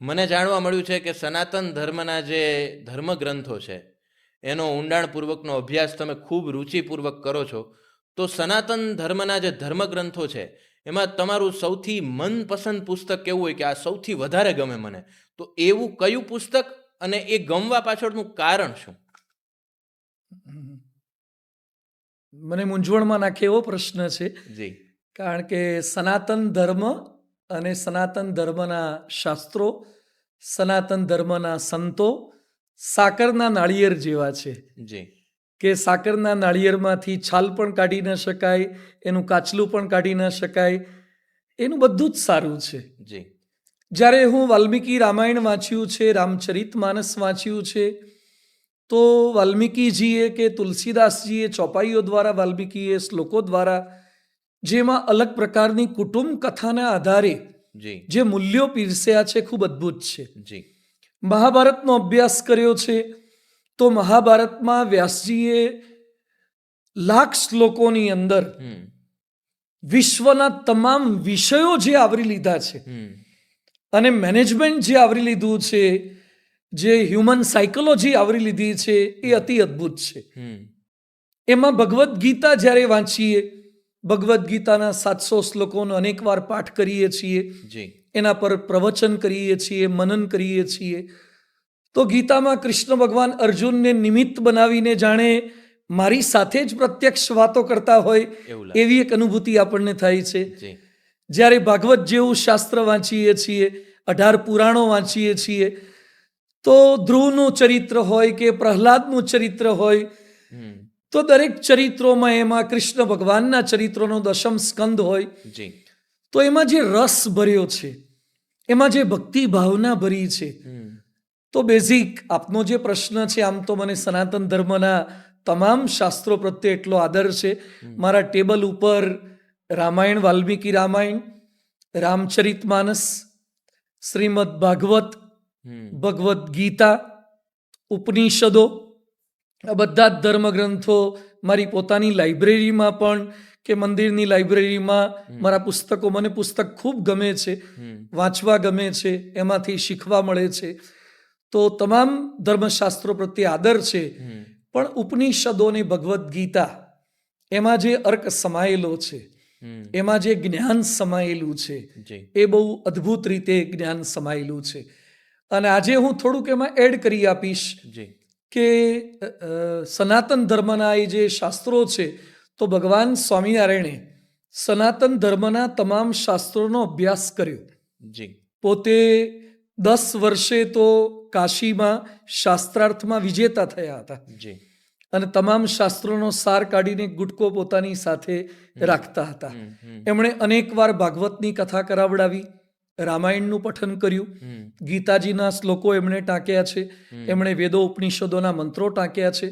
મને જાણવા મળ્યું છે કે સનાતન ધર્મના જે ધર્મગ્રંથો છે એનો ઊંડાણપૂર્વકનો અભ્યાસ તમે ખૂબ રુચિપૂર્વક કરો છો. તો સનાતન ધર્મના જે ધર્મગ્રંથો છે એમાં તમારું સૌથી મનપસંદ પુસ્તક કેવું હોય કે આ સૌથી વધારે ગમે મને? તો એવું કયું પુસ્તક અને એ ગમવા પાછળનું કારણ શું? મને મૂંઝવણમાં નાખે એવો પ્રશ્ન છે. જી. કારણ કે સનાતન ધર્મ અને સનાતન ધર્મના શાસ્ત્રો સનાતન ધર્મના સંતો સાકરના નાળિયેર જેવા છે. જી. કે સાકરના નાળિયેરમાંથી છાલ પણ કાઢી ન શકાય એનું કાચલું પણ કાઢી ન શકાય એનું બધું જ સારું છે. જી. જ્યારે હું વાલ્મીકી રામાયણ વાંચ્યું છે રામચરિત માનસ વાંચ્યું છે તો વાલ્મીકીજીએ કે તુલસીદાસજીએ ચોપાઈઓ દ્વારા વાલ્મીકીએ શ્લોકો દ્વારા જેમાં અલગ પ્રકારની કુટુંબ કથાના આધારે જે. મૂલ્યો પીરસ્યા છે ખૂબ અદ્ભુત છે. જી. મહાભારતનો અભ્યાસ કર્યો છે તો મહાભારતમાં વ્યાસજીએ લાખ શ્લોકોની અંદર વિશ્વના તમામ વિષયો જે આવરી લીધા છે અને મેનેજમેન્ટ જે આવરી લીધું છે જે હ્યુમન સાયકોલોજી આવરી લીધી છે એ અતિ અદ્ભુત છે. એમાં ભગવદ્ ગીતા જ્યારે વાંચીએ ભગવદ્ ગીતાના સાતસો શ્લોકોનો અનેકવાર પાઠ કરીએ છીએ. એના પર પ્રવચન કરીએ છીએ મનન કરીએ છીએ. તો ગીતામાં કૃષ્ણ ભગવાન અર્જુનને નિમિત્ત બનાવીને જાણે મારી સાથે જ પ્રત્યક્ષ વાતો કરતા હોય એવી એક અનુભૂતિ આપણને થાય છે. જ્યારે ભાગવત જેવું શાસ્ત્ર વાંચીએ છીએ અઢાર પુરાણો વાંચીએ છીએ તો ધ્રુવનું ચરિત્ર હોય કે પ્રહલાદનું ચરિત્ર હોય તો દરેક ચરિત્રોમાં એમાં કૃષ્ણ ભગવાનના ચરિત્રોનો દશમ સ્કંદ હોય જી. તો એમાં જે રસ ભર્યો છે એમાં જે ભક્તિ ભાવના ભરી છે તો બેઝિક આપનો જે પ્રશ્ન છે આમ તો મને સનાતન ધર્મના તમામ શાસ્ત્રો પ્રત્યે એટલો આદર છે. મારા ટેબલ ઉપર રામાયણ વાલ્મીકી રામાયણ રામચરિત માનસ શ્રીમદ ભાગવત ભગવદ્ ગીતા ઉપનિષદો આ બધા જ ધર્મગ્રંથો મારી પોતાની લાઇબ્રેરીમાં પણ કે મંદિરની લાઇબ્રેરીમાં મારા પુસ્તકો મને પુસ્તક ખૂબ ગમે છે વાંચવા ગમે છે એમાંથી શીખવા મળે છે. તો તમામ ધર્મશાસ્ત્રો પ્રત્યે આદર છે. પણ ઉપનિષદો ને ભગવદ્ ગીતા એમાં જે અર્ક સમાયેલો છે એમાં જે જ્ઞાન સમાયેલું છે એ બહુ અદ્ભુત રીતે જ્ઞાન સમાયેલું છે. અને આજે હું થોડુંક એમાં એડ કરી આપીશ. કે સનાતન ધર્મના એ જે શાસ્ત્રો છે તો ભગવાન સ્વામિનારાયણે સનાતન ધર્મના તમામ શાસ્ત્રોનો અભ્યાસ કર્યો. જી. પોતે દસ વર્ષે તો કાશીમાં શાસ્ત્રાર્થમાં વિજેતા થયા હતા. જી. અને તમામ શાસ્ત્રોનો સાર કાઢીને ગુટકો પોતાની સાથે રાખતા હતા. એમણે અનેકવાર ભાગવતની કથા કરાવડાવી. રામાયણનું પઠન કર્યું. ગીતાજીના શ્લોકો એમણે ટાંક્યા છે. એમણે વેદો ઉપનિષદોના મંત્રો ટાંક્યા છે.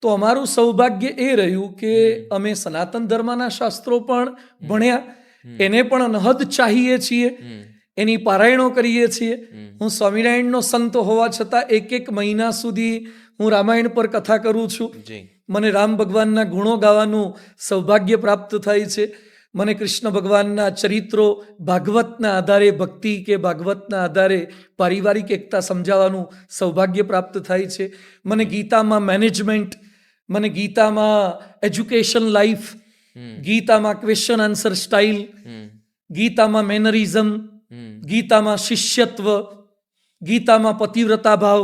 તો અમારું સૌભાગ્ય એ રહ્યું કે અમે સનાતન ધર્મના શાસ્ત્રો પણ ભણ્યા. એને પણ અનહદ ચાહીએ છીએ. એની પારાયણો કરીએ છીએ. હું સ્વામિનારાયણનો સંત હોવા છતાં એક એક મહિના સુધી હું રામાયણ પર કથા કરું છું. મને રામ ભગવાનના ગુણો ગાવાનું સૌભાગ્ય પ્રાપ્ત થાય છે. મને કૃષ્ણ ભગવાનના ચરિત્રો ભાગવતના આધારે ભક્તિ કે ભાગવતના આધારે પારિવારિક એકતા સમજાવવાનું સૌભાગ્ય પ્રાપ્ત થાય છે. મને ગીતામાં મેનેજમેન્ટ મને ગીતામાં એજ્યુકેશન લાઈફ ગીતામાં ક્વેશ્ચન આન્સર સ્ટાઇલ ગીતામાં મેનરિઝમ ગીતામાં શિષ્યત્વ ગીતામાં પતિવ્રતા ભાવ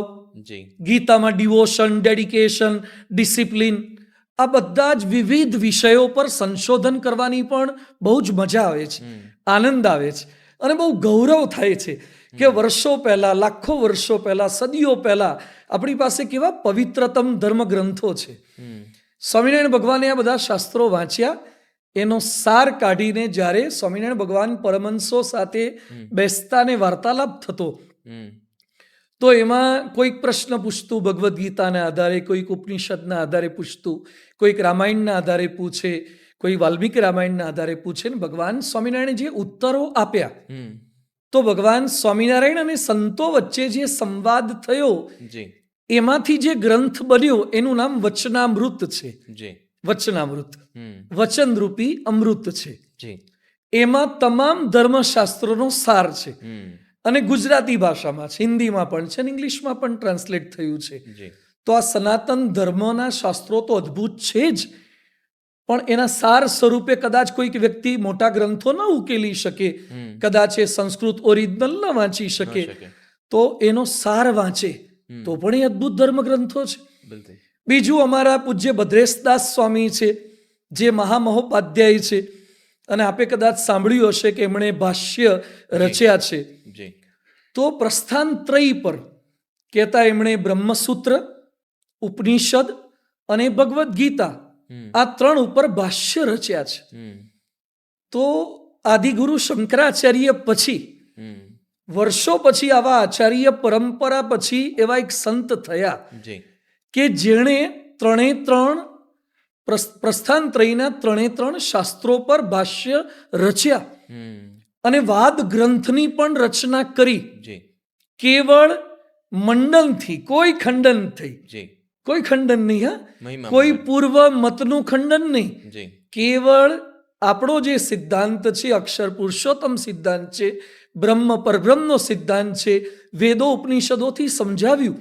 ગીતામાં ડિવોશન ડેડિકેશન ડિસિપ્લિન આ બધા જ વિવિધ વિષયો પર સંશોધન કરવાની પણ બહુ જ મજા આવે છે આનંદ આવે છે અને બહુ ગૌરવ થાય છે કે વર્ષો પહેલા લાખો વર્ષો પહેલા સદીઓ પહેલા આપણી પાસે કેવા પવિત્રતમ ધર્મ ગ્રંથો છે સ્વામિનારાયણ ભગવાને આ બધા શાસ્ત્રો વાંચ્યા એનો સાર કાઢીને જ્યારે સ્વામિનારાયણ ભગવાન પરમંશો સાથે બેસતા ને વાર્તાલાપ થતો તો એમાં કોઈક પ્રશ્ન પૂછતું ભગવદ્ ગીતાના આધારે કોઈક ઉપનિષદના આધારે પૂછતું કોઈક રામાયણના આધારે પૂછે કોઈ વાલ્મીકી રામાયણના આધારે પૂછે ને ભગવાન સ્વામિનારાયણ જે ઉત્તરો આપ્યા તો ભગવાન સ્વામિનારાયણ અને સંતો વચ્ચે જે સંવાદ થયો એમાંથી જે ગ્રંથ બન્યો એનું નામ વચનામૃત છે. વચનામૃત. વચનરૂપી અમૃત છે. એમાં તમામ ધર્મશાસ્ત્રોનો સાર છે. અને ગુજરાતી ભાષામાં છે હિન્દીમાં પણ છે અને ઇંગ્લિશમાં પણ ટ્રાન્સલેટ થયું છે. જી. તો આ સનાતન ધર્મના શાસ્ત્રો તો અદ્ભુત છે જ. પણ એના સાર સ્વરૂપે કદાચ કોઈક વ્યક્તિ મોટા ગ્રંથો ન ઉકેલી શકે કદાચ એ સંસ્કૃત ઓરિજિનલ ન વાંચી શકે. તો એનો સાર વાંચે. તો પણ એ અદ્ભુત ધર્મ ગ્રંથો છે બીજું અમારા પૂજ્ય ભદ્રેશદાસ સ્વામી છે જે મહામહોપાધ્યાય છે. અને આપે કદાચ સાંભળ્યું હશે કે એમણે ભાષ્ય રચ્યા છે. તો પ્રસ્થાન ત્રય પર કહેતા એમણે બ્રહ્મસૂત્ર ઉપનિષદ અને ભગવદ્ ગીતા આ ત્રણ ઉપર ભાષ્ય રચ્યા છે. તો આદિગુરુ શંકરાચાર્ય પછી વર્ષો પછી આવા આચાર્ય પરંપરા પછી એવા એક સંત થયા કે જેણે ત્રણે ત્રણ પ્રસ્થાન ત્રયના ત્રણે ત્રણ શાસ્ત્રો પર ભાષ્ય રચ્યા. અને વાદ ગ્રંથની પણ રચના કરી. કેવળ મંડનથી કોઈ ખંડન થઈ. કોઈ ખંડન નહીં હા? કોઈ. પૂર્વ મતનું ખંડન નહીં. કેવળ આપણો જે સિદ્ધાંત છે અક્ષર પુરુષોત્તમ સિદ્ધાંત છે બ્રહ્મ પરબ્રહ્મનો સિદ્ધાંત છે વેદો ઉપનિષદોથી સમજાવ્યું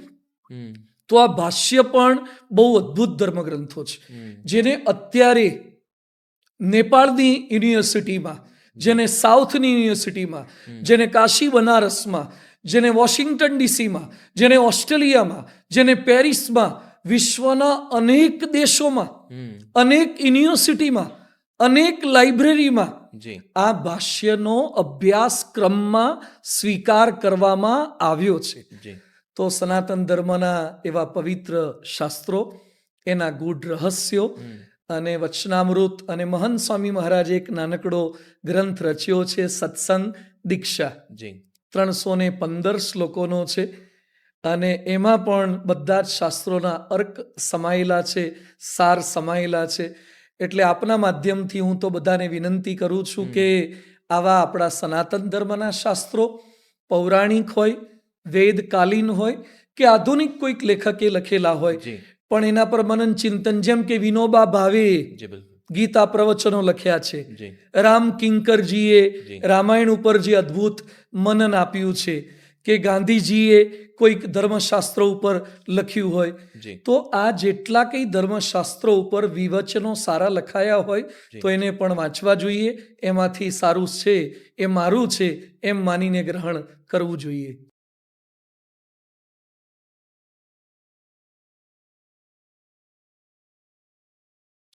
તો આ ભાષ્ય પણ બહુ અદ્ભુત ધર્મગ્રંથો છે. જેને અત્યારે નેપાળની યુનિવર્સિટીમાં જેને સાઉથની યુનિવર્સિટીમાં જેને કાશી બનારસમાં જેને વોશિંગ્ટન ડીસીમાં જેને ઓસ્ટ્રેલિયામાં જેને પેરિસમાં વિશ્વના અનેક દેશોમાં અનેક યુનિવર્સિટીમાં અનેક લાઇબ્રેરીમાં આ ભાષ્યનો અભ્યાસક્રમમાં સ્વીકાર કરવામાં આવ્યો છે. તો સનાતન ધર્મના એવા પવિત્ર શાસ્ત્રો એના ગૂઢ રહસ્યો અને વચનામૃત અને મહંત સ્વામી મહારાજે એક નાનકડો ગ્રંથ રચ્યો છે સત્સંગ દીક્ષા. જી. ત્રણસો ને પંદર શ્લોકોનો છે. અને એમાં પણ બધા જ શાસ્ત્રોના અર્ક સમાયેલા છે સાર સમાયેલા છે. એટલે આપના માધ્યમથી હું તો બધાને વિનંતી કરું છું કે આવા આપણા સનાતન ધર્મના શાસ્ત્રો પૌરાણિક હોય વેદકાલીન હોય કે આધુનિક કોઈક લેખકે લખેલા હોય. પણ એના પર મનન ચિંતન જેમ કે વિનોબા ભાવે ગીતા પ્રવચનો લખ્યા છે. રામ કિંકરજીએ રામાયણ ઉપર જે અદ્ભુત મનન આપ્યું છે. કે ગાંધીજીએ કોઈક ધર્મશાસ્ત્ર ઉપર લખ્યું હોય તો આ જેટલા કંઈ ધર્મશાસ્ત્રો ઉપર વિવચનો સારા લખાયા હોય તો એને પણ વાંચવા જોઈએ. એમાંથી સારું છે એ મારું છે એમ માનીને ગ્રહણ કરવું જોઈએ.